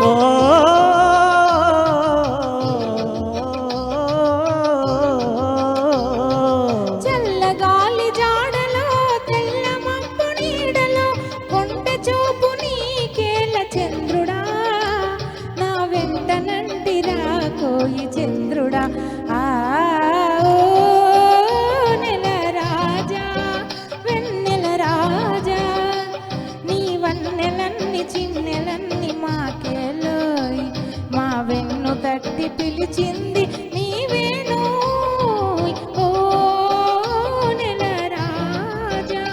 Oh. నిలిచింది నీవేనో ఓ నెల రాజా.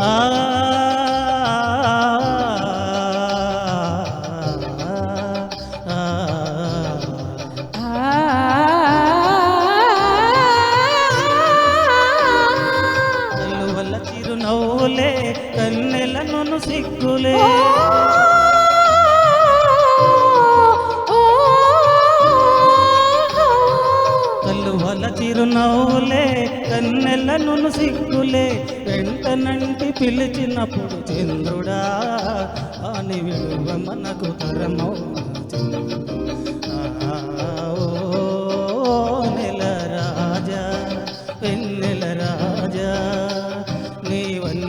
ఆ సిక్కులే. కలువల చిరునవ్వులే కన్నెల నును సిక్కులే. వెంటనంటి పిలిచినప్పుడు చంద్రుడా అని విలువ మనకు తరమవు.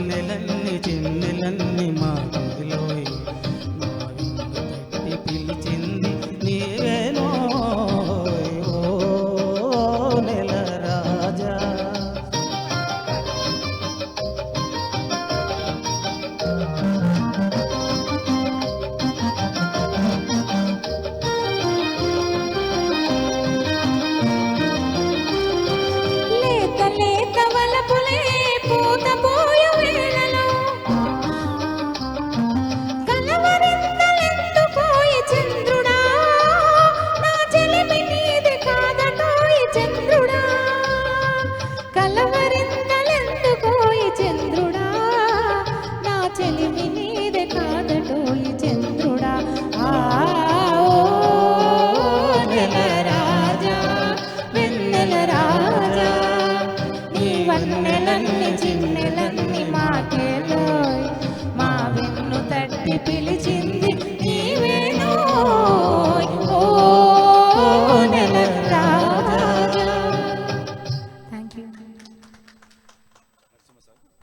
చెల్లెలన్నీ చెన్నెలన్నీ మా గుడిలోయ్ পেলে যে